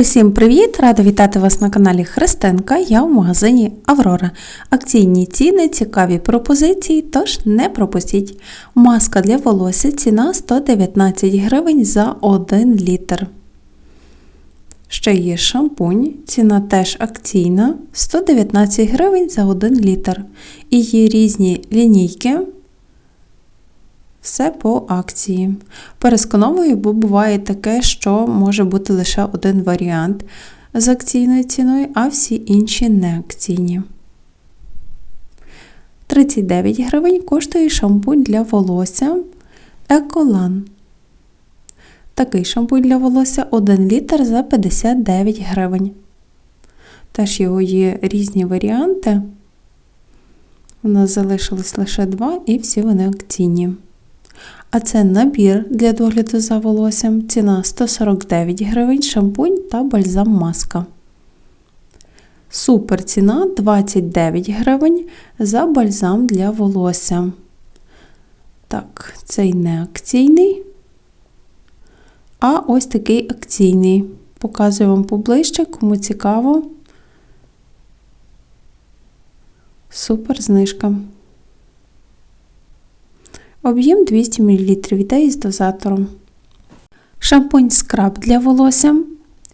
Усім привіт! Рада вітати вас на каналі Христинка. Я в магазині Аврора. Акційні ціни, цікаві пропозиції, тож не пропустіть. Маска для волосся ціна 119 гривень за 1 літр. Ще є шампунь, ціна теж акційна 119 гривень за 1 літр. І є різні лінійки. Все по акції. Пересконовую, бо буває таке, що може бути лише один варіант з акційною ціною, а всі інші не акційні. 39 гривень коштує шампунь для волосся Еколан. Такий шампунь для волосся 1 літр за 59 гривень. Теж його є різні варіанти. У нас залишилось лише два, і всі вони акційні. А це набір для догляду за волоссям. Ціна 149 гривень, шампунь та бальзам маска. Супер ціна 29 гривень за бальзам для волосся. Так, цей не акційний. А ось такий акційний. Показую вам поближче, кому цікаво. Супер знижка. Об'єм 200 мл йде із дозатором. Шампунь скраб для волосся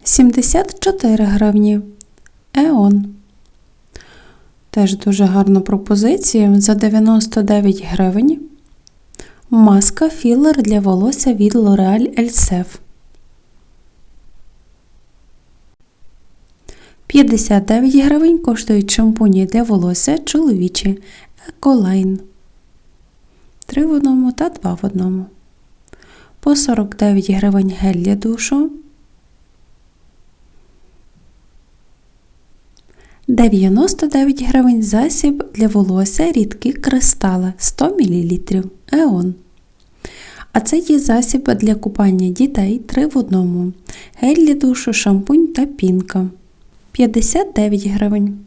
74 гривні. Еон. Теж дуже гарна пропозиція за 99 гривень. Маска філер для волосся від L'Oreal Elsef. 59 гривень коштують шампуні для волосся чоловічі Ecoline. 3 в одному та 2 в одному. По 49 гривень гель для душу. 99 гривень засіб для волосся рідкі кристали 100 мл Еон. А це є засіб для купання дітей 3 в одному. Гель для душу, шампунь та пінка 59 гривень.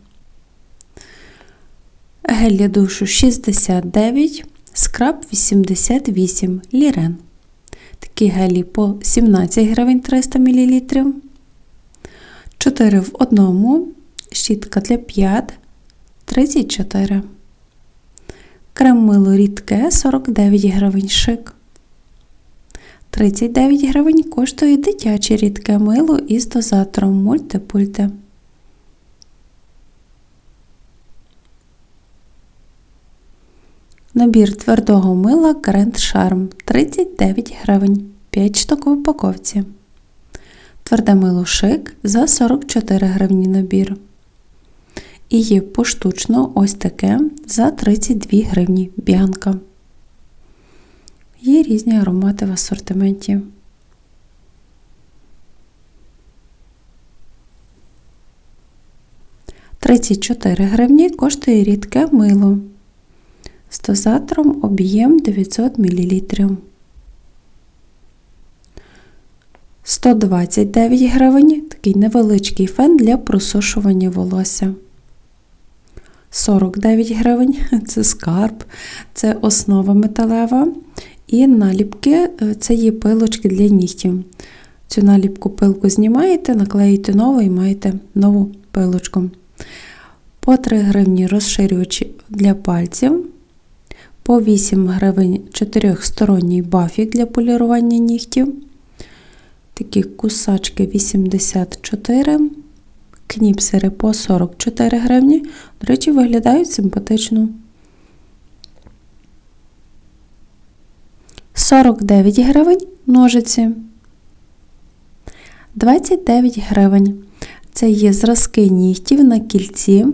Гель для душу 69 Скраб 88 Лірен. Такі гелі по 17 гривень 300 мл. 4 в одному. Щітка для 5 34. Крем мило рідке 49 гривень шик. 39 гривень коштує дитяче рідке мило із дозатором мультипульте. Набір твердого мила Grand Charm 39 гривень, 5 штук в упаковці. Тверде мило шик за 44 гривні набір. І є поштучно ось таке за 32 гривні бянка. Є різні аромати в асортименті. Тридцять чотири гривні коштує рідке мило з дозатором об'єм 900 мл. 129 гривень такий невеличкий фен для просушування волосся. 49 гривень це скарб, це основа металева. І наліпки це є пилочки для нігтів. Цю наліпку пилку знімаєте, наклеїте нову і маєте нову пилочку. По 3 гривні розширювачі для пальців по 8 гривень чотирьохсторонній бафік для полірування нігтів. Такі кусачки 84, кніпсери по 44 гривні. До речі, виглядають симпатично. 49 гривень ножиці. 29 гривень. Це є зразки нігтів на кільці.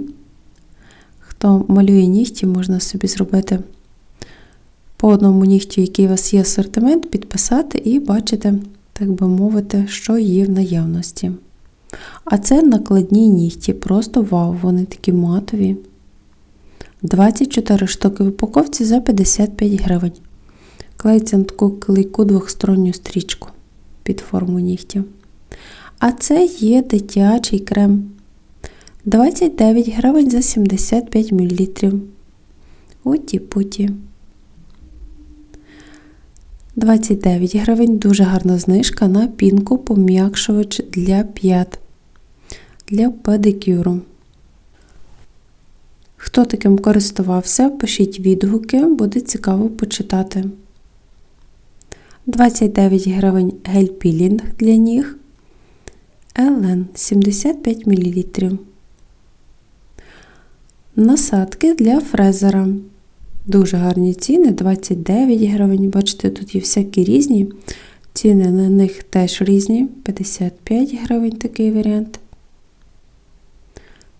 Хто малює нігті, можна собі зробити по одному нігтю, який у вас є асортимент, підписати і бачите, так би мовити, що є в наявності. А це накладні нігті, просто вау, вони такі матові. 24 штуки в упаковці за 55 гривень. Клеїться на таку клейку двохсторонню стрічку під форму нігтів. А це є дитячий крем. 29 гривень за 75 мл. Уті-путі. 29 гривень дуже гарна знижка на пінку пом'якшувач для п'ят для педикюру. Хто таким користувався, пишіть відгуки, буде цікаво почитати. 29 гривень гель-пілінг для ніг. ЛН 75 мл. Насадки для фрезера. Дуже гарні ціни, 29 гривень. Бачите, тут є всякі різні. Ціни на них теж різні. 55 гривень такий варіант.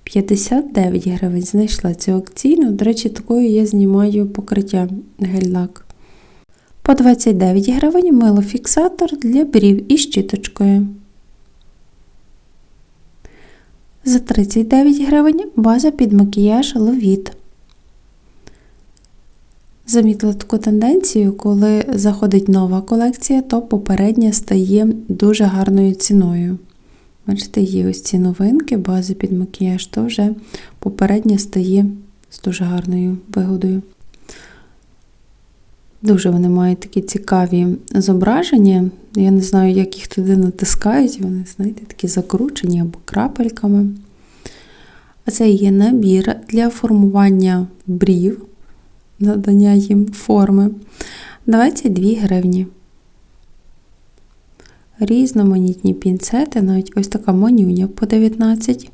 59 гривень знайшла цю акційну. До речі, такою я знімаю покриття гель-лак. По 29 гривень милофіксатор для брів із щіточкою. За 39 гривень база під макіяж ловіт. Замітила таку тенденцію, коли заходить нова колекція, то попередня стає дуже гарною ціною. Бачите, є ось ці новинки, бази під макіяж, то вже попередня стає з дуже гарною вигодою. Дуже вони мають такі цікаві зображення. Я не знаю, як їх туди натискають, вони, знаєте, такі закручені або крапельками. А це є набір для формування брів, надання їм форми. 22 гривні. Різноманітні пінцети, навіть ось така манюня по 19.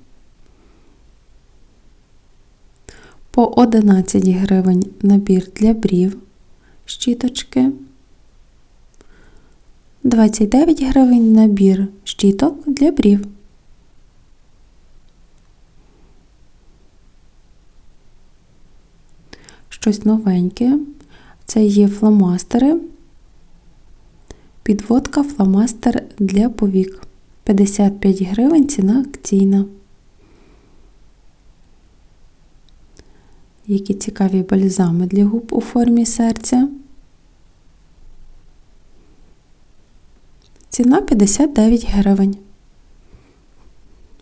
По 11 гривень набір для брів щіточки. 29 гривень набір щіток для брів. Щось новеньке. Це є фломастери. Підводка фломастер для повік. 55 гривень ціна акційна. Які цікаві бальзами для губ у формі серця. Ціна 59 гривень.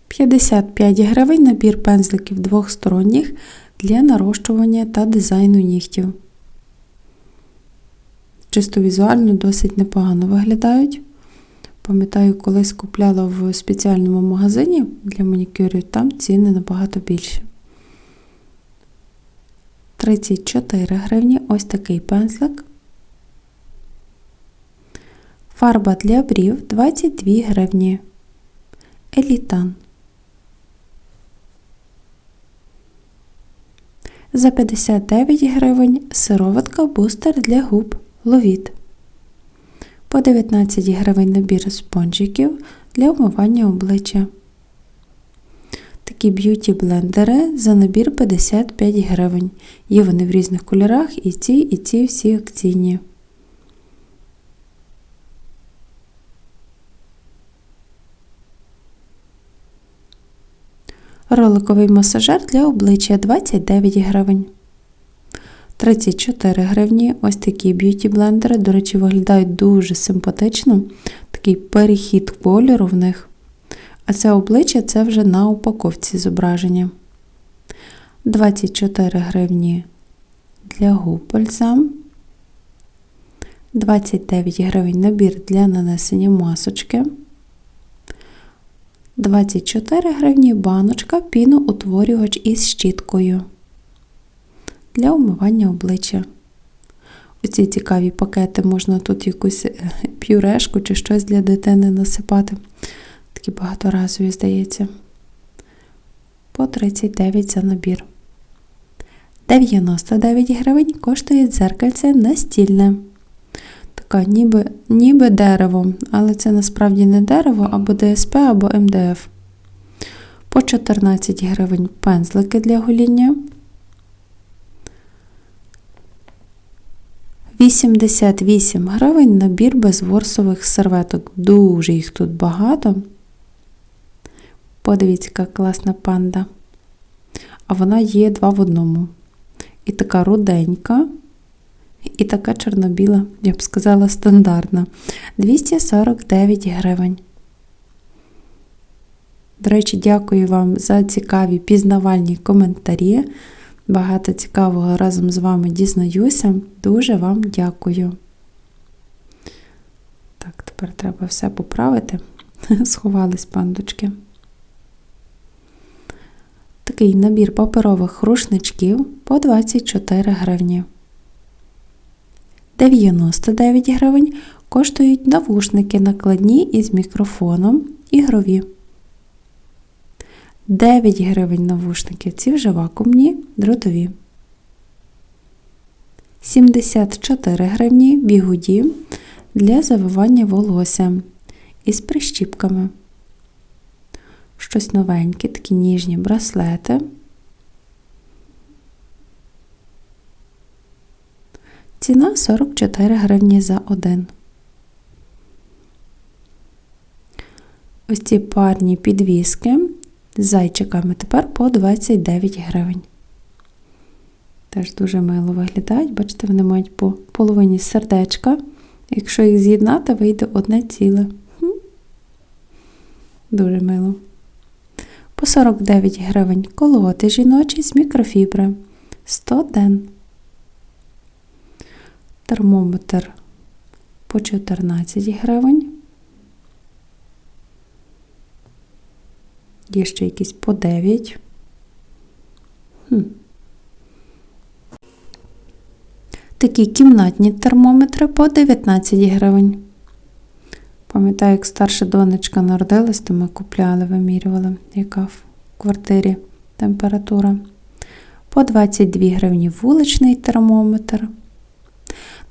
55 гривень набір пензликів двохсторонніх для нарощування та дизайну нігтів. Чисто візуально досить непогано виглядають. Пам'ятаю, колись купляла в спеціальному магазині для манікюрів, там ціни набагато більші. 34 гривні ось такий пензлик. Фарба для брів 22 гривні. Елітан. За 59 гривень сироватка бустер для губ ловіт. По 19 гривень набір спонжиків для умивання обличчя. Такі б'юті блендери за набір 55 гривень. Є вони в різних кольорах і ці, і ці всі акційні. Роликовий масажер для обличчя 29 гривень. 34 гривні. Ось такі б'юті-блендери. До речі, виглядають дуже симпатично. Такий перехід кольору в них. А це обличчя це вже на упаковці зображення. 24 гривні для губ бальзам. 29 гривень набір для нанесення масочки. 24 гривні баночка піноутворювач із щіткою для умивання обличчя. Оці цікаві пакети можна тут якусь е, пюрешку чи щось для дитини насипати. Такі багаторазові, здається. По 39 за набір. 99 гривень коштує дзеркальце настільне така ніби ніби дерево, але це насправді не дерево, або ДСП, або МДФ. По 14 гривень пензлики для гоління. 88 гривень набір безворсових серветок. Дуже їх тут багато. Подивіться, яка класна панда. А вона є два в одному. І така руденька. І така чорно-біла, я б сказала, стандартна. 249 гривень. До речі, дякую вам за цікаві пізнавальні коментарі. Багато цікавого разом з вами дізнаюся. Дуже вам дякую. Так, Тепер треба все поправити. Сховались пандочки. Такий набір паперових рушничків по 24 гривні. 99 гривень коштують навушники накладні із мікрофоном ігрові. 9 гривень навушники, ці вже вакуумні, дротові. 74 гривні бігуді для завивання волосся із прищіпками. Щось новеньке, такі ніжні браслети. Ціна 44 гривні за один. Ось ці парні підвіски з зайчиками тепер по 29 гривень. Теж дуже мило виглядають. Бачите, вони мають по половині сердечка. Якщо їх з'єднати, вийде одне ціле. Дуже мило. По 49 гривень колготи жіночі з мікрофібри 100 ден. Термометр по 14 гривень. Є ще якісь по 9. Хм. Такі кімнатні термометри по 19 гривень. Пам'ятаю, як старша донечка народилась, то ми купляли, вимірювали, яка в квартирі температура. По 22 гривні вуличний термометр.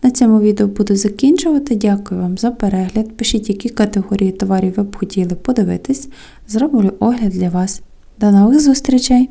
На цьому відео буду закінчувати. Дякую вам за перегляд. Пишіть, які категорії товарів ви б хотіли подивитись. Зроблю огляд для вас. До нових зустрічей!